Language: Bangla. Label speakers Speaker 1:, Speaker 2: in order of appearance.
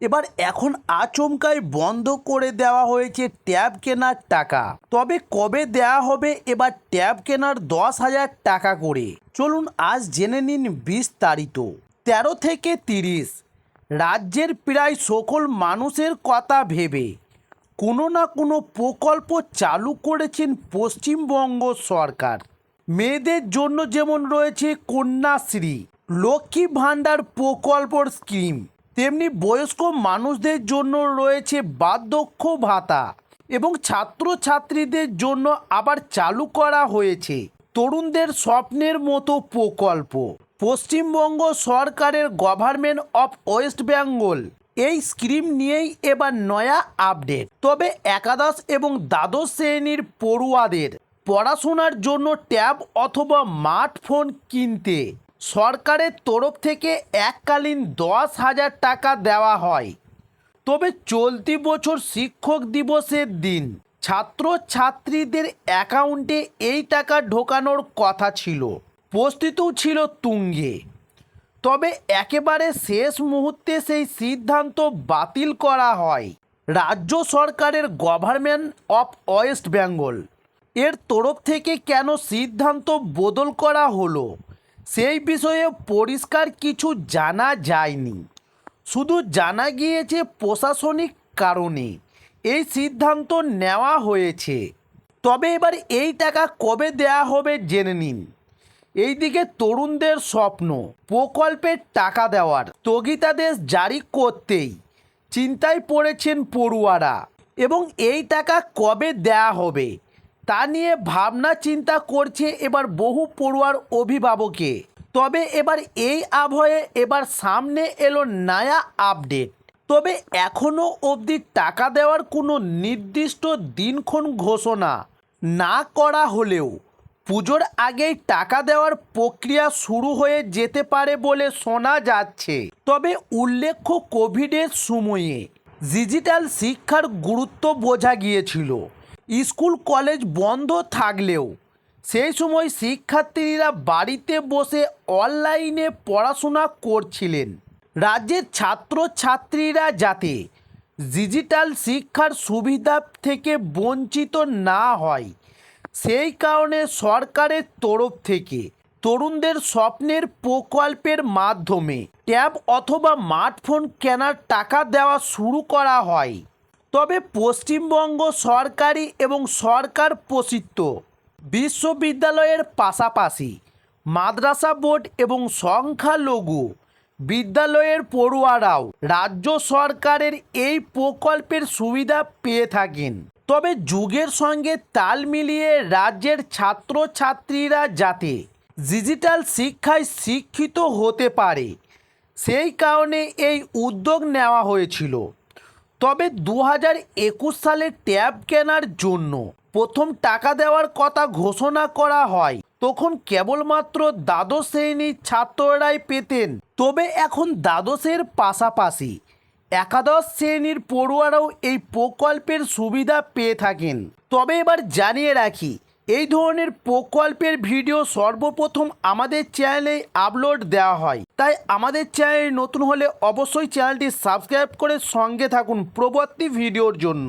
Speaker 1: এবার এখন আচমকাই বন্ধ করে দেওয়া হয়েছে ট্যাব কেনার টাকা। তবে কবে দেওয়া হবে এবার ট্যাব কেনার দশ হাজার টাকা করে? চলুন আজ জেনে নিন বিস্তারিত। তেরো থেকে তিরিশ, রাজ্যের প্রায় সকল মানুষের কথা ভেবে কোনো না কোনো প্রকল্প চালু করেছেন পশ্চিমবঙ্গ সরকার। মেয়েদের জন্য যেমন রয়েছে কন্যাশ্রী, লক্ষ্মী ভাণ্ডার প্রকল্পর স্কিম। তেমনি বয়স্ক মানুষদের জন্য রয়েছে বার্ধক্য ভাতা এবং ছাত্রছাত্রীদের জন্য আবার চালু করা হয়েছে তরুণদের স্বপ্নের মতো প্রকল্প। পশ্চিমবঙ্গ সরকারের গভর্নমেন্ট অফ ওয়েস্ট বেঙ্গল এই স্কিম নিয়েই এবার নয়া আপডেট। তবে একাদশ এবং দ্বাদশ শ্রেণির পড়ুয়াদের পড়াশোনার জন্য ট্যাব অথবা স্মার্টফোন কিনতে সরকারের তরফ থেকে এককালীন দশ হাজার টাকা দেওয়া হয়। তবে চলতি বছর শিক্ষক দিবসের দিন ছাত্র ছাত্রীদের অ্যাকাউন্টে এই টাকা ঢোকানোর কথা ছিল। প্রস্তুতও ছিল তুঙ্গে। তবে একেবারে শেষ মুহূর্তে সেই সিদ্ধান্ত বাতিল করা হয়। রাজ্য সরকারের গভর্নমেন্ট অফ ওয়েস্ট বেঙ্গল। এর তরফ থেকে কেন সিদ্ধান্ত বদল করা হলো? সেই বিষয়ে পরিষ্কার কিছু জানা যায়নি। শুধু জানা গিয়েছে প্রশাসনিক কারণে এই সিদ্ধান্ত নেওয়া হয়েছে। তবে এবার এই টাকা কবে দেয়া হবে জেনে নিন। এইদিকে তরুণদের স্বপ্ন প্রকল্পের টাকা দেওয়ার স্থগিতাদেশ জারি করতেই চিন্তায় পড়েছেন পড়ুয়ারা। এবং এই টাকা কবে দেয়া হবে? তা নিয়ে ভাবনা চিন্তা করছে এবার বহু পড়ুয়ার অভিভাবকে। তবে এবার এই আবহে এবার সামনে এলো নয়া আপডেট। তবে এখনও অবধি টাকা দেওয়ার কোনো নির্দিষ্ট দিনক্ষণ ঘোষণা না করা হলেও পুজোর আগেই টাকা দেওয়ার প্রক্রিয়া শুরু হয়ে যেতে পারে বলে শোনা যাচ্ছে। তবে উল্লেখ্য কোভিডের সময়ে ডিজিটাল শিক্ষার গুরুত্ব বোঝা গিয়েছিল। স্কুল কলেজ বন্ধ থাকলেও সেই সময় শিক্ষার্থীরা বাড়িতে বসে অনলাইনে পড়াশোনা করছিলেন। রাজ্যের ছাত্রছাত্রীরা যাতে ডিজিটাল শিক্ষার সুবিধা থেকে বঞ্চিত না হয়, সেই কারণে সরকারের তরফ থেকে তরুণদের স্বপ্নের প্রকল্পের মাধ্যমে ট্যাব অথবা স্মার্টফোন কেনার টাকা দেওয়া শুরু করা হয়। তবে পশ্চিমবঙ্গ সরকারি এবং সরকার প্রসিদ্ধ। বিশ্ববিদ্যালয়ের পাশাপাশি মাদ্রাসা বোর্ড এবং সংখ্যালঘু বিদ্যালয়ের পড়ুয়ারাও রাজ্য সরকারের এই প্রকল্পের সুবিধা পেয়ে থাকেন। তবে যুগের সঙ্গে তাল মিলিয়ে রাজ্যের ছাত্রছাত্রীরা যাতে ডিজিটাল শিক্ষায় শিক্ষিত হতে পারে, সেই কারণে এই উদ্যোগ নেওয়া হয়েছিল। তবে দু হাজার একুশ সালে ট্যাব কেনার জন্য প্রথম টাকা দেওয়ার কথা ঘোষণা করা হয়। তখন কেবলমাত্র দ্বাদশ শ্রেণির ছাত্ররাই পেতেন। তবে এখন দ্বাদশের পাশাপাশি একাদশ শ্রেণির পড়ুয়ারাও এই প্রকল্পের সুবিধা পেয়ে থাকেন। তবে এবার জানিয়ে রাখি এই ধরনের প্রকল্পের ভিডিও সর্বপ্রথম আমাদের চ্যানেলে আপলোড দেওয়া হয়। তাই আমাদের চ্যানেল নতুন হলে অবশ্যই চ্যানেলটি সাবস্ক্রাইব করে সঙ্গে থাকুন প্রবর্তী ভিডিওর জন্য।